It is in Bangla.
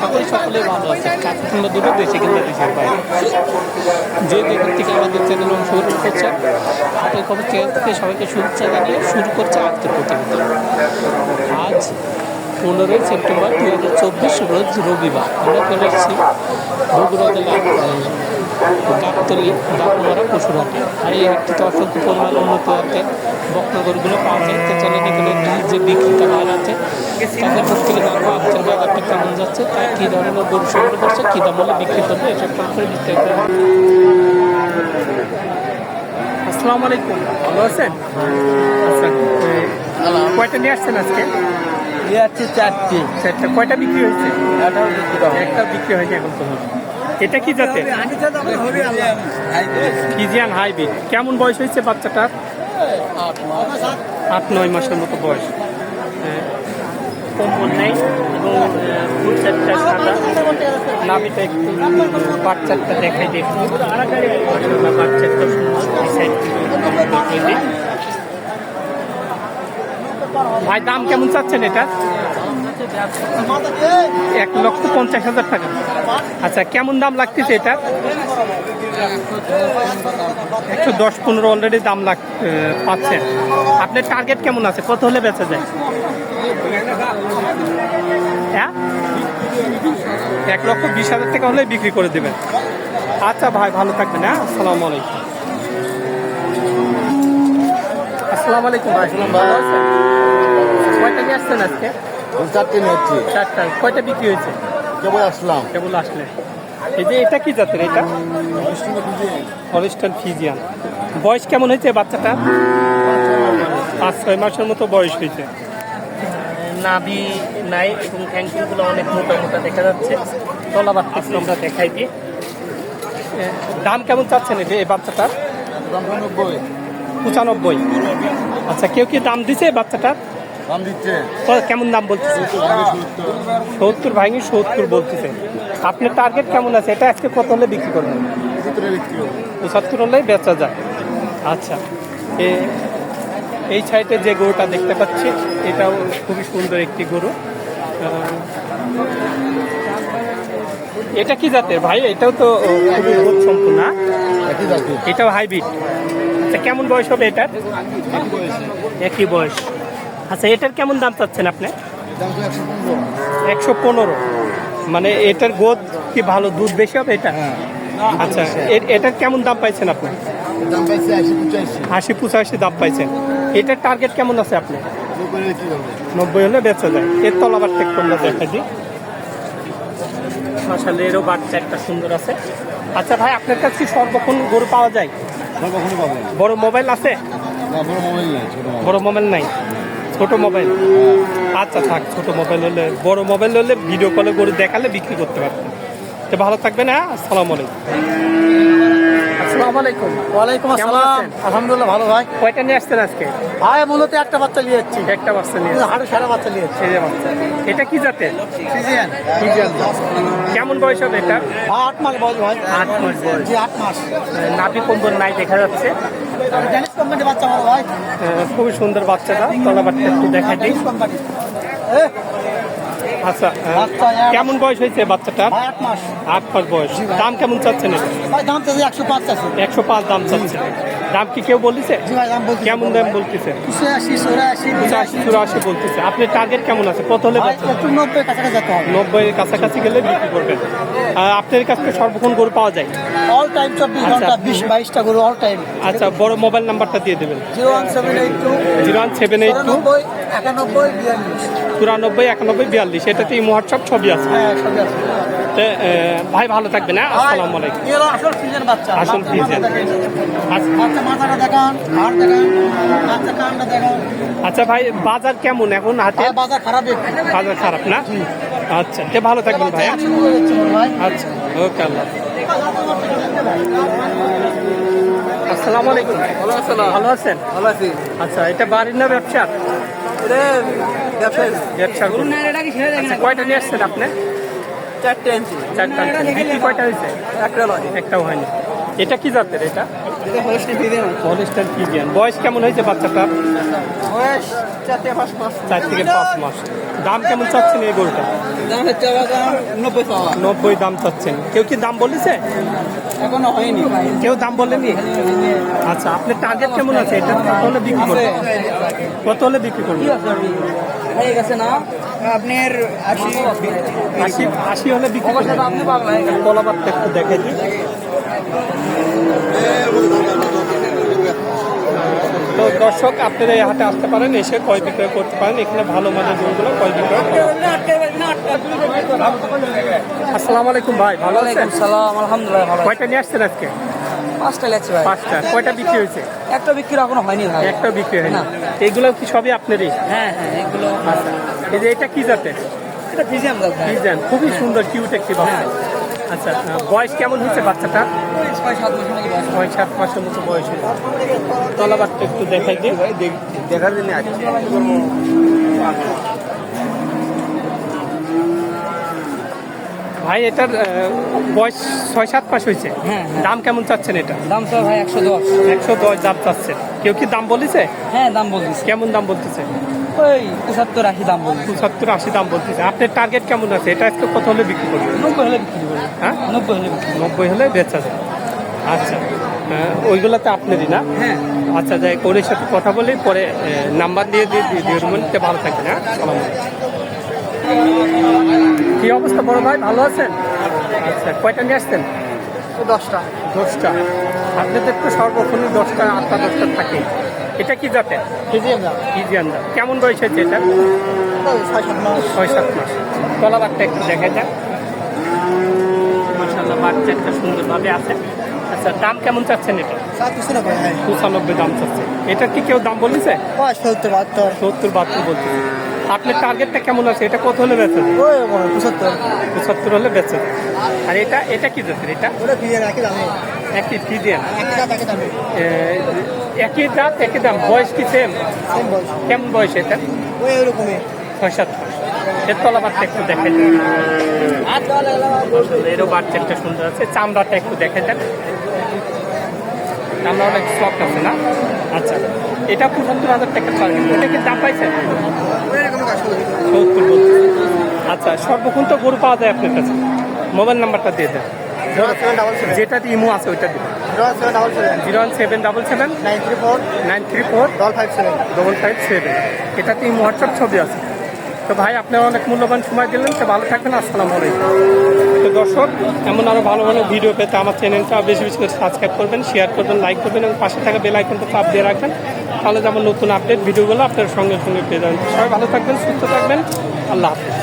আশা করি সকলেই ভালো আছে। চাকরিখণ্ড দুটো দেশে কিংবা দেশের বাইরে। যে যেখান থেকে আমাদের চ্যানেল অংশগ্রহণ করছে হাটের খবর থেকে সবাইকে শুভেচ্ছা জানিয়ে শুরু করছে আজকের প্রতিবেদন। আজ পনেরোই সেপ্টেম্বর দু হাজার চব্বিশ রোজ রবিবার। আমরা চলে এসেছি বগুড়া জেলার গাবতলি ডাকুমারা পশুরহাটে। আর এই হাটটিতে অসংখ্য পরিমাণ উন্নত জাতের বক্রগরগুলো পাওয়া যায়। এখানে যে বিক্রেতা ভাই আছে তাদের কাছ থেকে জানব আজকের বাজারটা কেমন যাচ্ছে তাই কী ধরনের গরু সংগ্রহ করছে কী দাম হলে বিক্রি করবে এসব সম্পর্কে বিস্তারিত আসসালামু আলাইকুম ভালো আছেন? আচ্ছা কয়টা নিয়ে আসছেন আজকে? আছে চারটি। চারটা কয়টা বিক্রি হয়েছে? একটা বিক্রি হয়নি। এখন পর্যন্ত। এটা কি জাতের? Fijian hybrid. কেমন বয়স হয়েছে বাচ্চাটার? আট নয় মাসের মতো বয়স। হ্যাঁ, কম্বল নেই? সাদা। একটু বাচ্চাটা দেখাই বাচ্চাটা। ভাই দাম কেমন চাচ্ছেন এটা? এক লক্ষ পঞ্চাশ হাজার টাকা। আচ্ছা কেমন দাম লাগতেছে এটা? একশো দশ পনেরো অলরেডি দাম লাগ পাচ্ছেন আপনার টার্গেট কেমন আছে? কত হলে বেচা যায়? হ্যাঁ? এক লক্ষ বিশ হাজার টাকা হলে বিক্রি করে দেবেন। আচ্ছা ভাই ভালো থাকবেন হ্যাঁ? আসসালামু আলাইকুম। আসসালামু আলাইকুম ভাই। ভালো আছেন? কয়টা নিয়ে আসছেন আজকে? চারটে নিচ্ছি চারটা। কয়টা বিক্রি হয়েছে? কেবল আসলাম। কেবল আসলে। এই যে এটা কি জাতের এটা? হলিস্টান ফিজিয়ান বয়স কেমন হয়েছে বাচ্চাটা? পাঁচ ছয় মাসের মতো বয়স হয়েছে। নাভি নাই এবং ঠ্যাংগুলো অনেক মোটা মোটা দেখা যাচ্ছে। তলাবার থেকে আমরা দেখাই দিই। দাম কেমন চাচ্ছেন এটা এই বাচ্চাটার নব্বই পঁচানব্বই। আচ্ছা কেউ কি দাম দিছে এই বাচ্চাটার? দাম দিচ্ছে। কেমন দাম বলতেছে? সত্তর ভাঙি সত্তর বলতেছে। আপনার টার্গেট কেমন আছে? এটা আজকে কত হলে বিক্রি করবেন? পঁচাত্তর হলেই বেচা যায়। আচ্ছা। এ- এই সাইডে যে গরুটা দেখতে পাচ্ছি এটাও খুবই সুন্দর একটি গরু। এটা কি জাতের ভাই? এটাও তো খুবই রোগ সম্পূর্ণ এটাও হাইব্রিড। আচ্ছা কেমন বয়স হবে এটার? একই বয়স। আচ্ছা এটার কেমন দাম চাচ্ছেন আপনি? একশো পনেরো। মানে এটার গোদ কি ভালো? দুধ বেশি হবে এটা? হ্যাঁ। আচ্ছা এটার কেমন দাম পাইছেন আপনি? আশি পঁচাশি। দাম পাইছেন। এটার টার্গেট কেমন আছে আপনি? নব্বই হলে বেচা যায়। এর তলাবার থেকে তোমরা দেখা দিই। আসলে এরও বাচ্চা একটা সুন্দর আছে। আচ্ছা ভাই আপনার কাছে সর্বক্ষণ গরু পাওয়া যায়? বড় মোবাইল আছে? বড় মোবাইল নাই ছোট মোবাইল। আচ্ছা থাক ছোট মোবাইল হলে বড় মোবাইল হলে ভিডিও কলে গরু দেখালে বিক্রি করতে পারবেন তো ভালো থাকবেন হ্যাঁ? আসসালামু আলাইকুম। আসসালামু আলাইকুম। ওয়ালাইকুম আসসালাম। আলহামদুলিল্লাহ ভালো ভাই। কয়টা নিয়ে আসছেন আজকে? ভাই মূলত একটা বাচ্চা নিয়ে যাচ্ছি একটা বাচ্চা নিয়ে হাড়ে সারা বাচ্চা নিয়ে যাচ্ছি এই বাচ্চা। এটা কি ফিজিয়ান। ফিজিয়ান। কেমন বয়স হবে এটা আট মাস বয়স ভাই। আট মাস বয়স। জি আট মাস। নাভি কম্বল নাই দেখা যাচ্ছে? খুবই সুন্দর বাচ্চাটা। তলাবারটা একটু দেখা দিই। আচ্ছা কেমন বয়স হয়েছে বাচ্চাটা? আট মাস। বয়স। দাম কেমন চাচ্ছেন দাম তো একশো পাঁচ একশো পাঁচ দাম চাচ্ছে দাম কি কেউ বলতেছে? কেমন দাম বলতেছে? পঁচাশি চুরাশি বলতেছে। আপনি টার্গেট কেমন আছে? কত হলে নব্বই কাছাকাছি যেতে হবে। নব্বই কাছাকাছি গেলে বিক্রি করবেন। আর আপনার কাছ থেকে সর্বক্ষণ গরু পাওয়া যায়? অল টাইম চব্বিশ আচ্ছা। ঘণ্টা বিশ বাইশটা গরু অল টাইম আচ্ছা বড় মোবাইল নাম্বারটা দিয়ে দেবেন। Zero one seven eight two zero one seven eight two. চুরানব্বই একানব্বই বিয়াল্লিশ। চুরানব্বই একানব্বই বিয়াল্লিশ। এটাতে এই হোয়াটসঅ্যাপ ছবি আছে। হ্যাঁ সবই আছে। ভাই ভালো থাকবেন হ্যাঁ? আসসালামু আলাইকুম। আসল ফিজের বাচ্চা। আসল ফ্রিজের। আচ্ছা, বাচ্চা মাথাটা দেখান হাড় দেখান বাচ্চা কানটা দেখান। আচ্ছা ভাই বাজার কেমন এখন হাতে আর বাজার খারাপ বাজার খারাপ না? আচ্ছা তে ভালো থাকবেন ভাই। হয়। আচ্ছা ওকে আল্লাহ আসসালামু আলাইকুম ভালো আসসালাম। ভালো আছেন? ভালো আছি। আচ্ছা এটা বাড়ির না ব্যবসা ব্যবসা আচ্ছা কয়টা নিয়ে আসছেন আপনি? চারটে আনছি চারটা। বিক্রি কয়টা হয়েছে? একটা নয় একটাও হয়নি। এটা কি জাতের এটা? হলিস্টার ফিজিয়ান বয়স কেমন হয়েছে বাচ্চাটার? বয়স চার থেকে পাঁচ মাস। চার থেকে পাঁচ মাস। দাম কেমন চাচ্ছেন এই গরুটা? দাম হচ্ছে নব্বই নব্বই দাম চাচ্ছেন। কেউ কি দাম বলেছে? এখনও হয়নি। কেউ দাম বলেনি? আচ্ছা আপনার টার্গেট কেমন আছে? এটা কত হলে বিক্রি করবে কত হলে বিক্রি করবে হয়ে গেছে না? আপনার আশি আশি আশি হলে বিক্রি আপনি পাগলা কলাবারটা একটু দেখে দিই। তো দর্শক আপনারা এই হাটে আসতে পারেন এসে কয় বিক্রয় করতে পারেন। এখানে ভালো মানের গরুগুলো কয় বিক্রয় করা। আসসালামু আলাইকুম ভাই ভালো আছেন? সালাম আলহামদুলিল্লাহ ভালো কয়টা নিয়ে আসছেন আজকে? পাঁচটা লাগছে ভাই। পাঁচটা। কয়টা বিক্রি হয়েছে? একটা বিক্রি এখনও হয়নি ভাই। একটা বিক্রি হয়নি। না। এইগুলো কি সবই আপনারই? হ্যাঁ হ্যাঁ এগুলো আচ্ছা। এই যে এটা কি জাতের? এটা ডিজাইন ভাই। ডিজাইন খুবই সুন্দর কিউট একটি বাচ্চা। আচ্ছা আহ, বয়স কেমন হচ্ছে বাচ্চাটা ছয় সাত বয়স। সাত মাসের মতো বয়স হয়েছে। তলাবারটা একটু দেখাই দিই। দেখার জন্য আসছে। ভাই এটার বয়স ছয় সাত মাস হয়েছে। হ্যাঁ, হ্যাঁ। দাম কেমন চাচ্ছেন এটা? দাম স্যার ভাই একশো দশ। একশো দশ দাম চাচ্ছেন। কেউ কি দাম বলেছে হ্যাঁ দাম বলতেছি। কেমন দাম বলতেছে? ওই পঁচাত্তর আশি দাম বলতেছি। পঁচাত্তর আশি দাম বলতেছে। আপনার টার্গেট কেমন আছে? এটা আজকে কত হলে বিক্রি করবে নব্বই হলে বিক্রি করব। হ্যাঁ? নব্বই হলে নব্বই হলে বেচা যায়। আচ্ছা। আহ, ওইগুলো তো আপনারই না? হ্যাঁ। আচ্ছা যাই ওর সাথে কথা বলি পরে নাম্বার দিয়ে দিয়ে দিয়ে ভালো থাকবেন হ্যাঁ? সালাম কি অবস্থা বড় ভাই? ভালো আছেন? আচ্ছা কয়টা নিয়ে আসতেন দশটা। দশটা। আপনাদের তো সর্বক্ষণই দশটা আটটা দশটা থাকে। এটা কি জাতে। কেমন বয়স হয়েছে এটা? ছয় সাত মাস। ছয় সাত মাস। তলাবারটা একটু দেখা যাক। মাসাল্লাহ বাচ্চা একটা সুন্দরভাবে আছে। আচ্ছা দাম কেমন চাচ্ছেন এটা? পঁচানব্বই দাম চাচ্ছে। এটা কি কেউ দাম বলেছে? সত্তর বাহাত্তর। সত্তর বাহাত্তর বলছে। আপনার টার্গেটটা কেমন আছে? এটা কত হলে বেচা পঁচাত্তর। পঁচাত্তর হলে বেচা আর এটা এটা কি জাতের এটা? একই ফিজিয়ান একই দাম একই দাম। বয়স কি সেম কেমন বয়স এটা? ছয় সাত এর তলা বাচ্চা একটু দেখে যান এরও বাচ্চা একটা সুন্দর আছে। চামড়াটা একটু দেখে যান চামড়া অনেক সফট আছে না? আচ্ছা এটা পঁচাত্তর হাজার টাকা টার্গেট এটা কি দাম পাইছেন? সত্তর আচ্ছা সর্বক্ষণ তো গরু পাওয়া যায় আপনার কাছে? মোবাইল নাম্বারটা দিয়ে দেন। যেটা ইমো আছে ওইটা দিন। Zero one seven. Double seven. Nine three four. Nine three four. Double five seven. Double five seven. এটাতে ইমো হোয়াটসঅ্যাপ ছবি আছে। তো ভাই আপনারা অনেক মূল্যবান সময় দিলেন, তো ভালো থাকবেন, আসসালামু আলাইকুম। তো দর্শক, এমন আরও ভালো ভালো ভিডিও পেতে আমার চ্যানেলটা বেশি বেশি করে সাবস্ক্রাইব করবেন শেয়ার করবেন লাইক করবেন এবং পাশে থাকা বেল আইকনটা চাপ দিয়ে রাখবেন। তাহলে যেমন নতুন আপডেট ভিডিওগুলো আপনার সঙ্গে সঙ্গে পেয়ে যাবেন। সবাই ভালো থাকবেন, সুস্থ থাকবেন। আল্লাহ হাফিজ।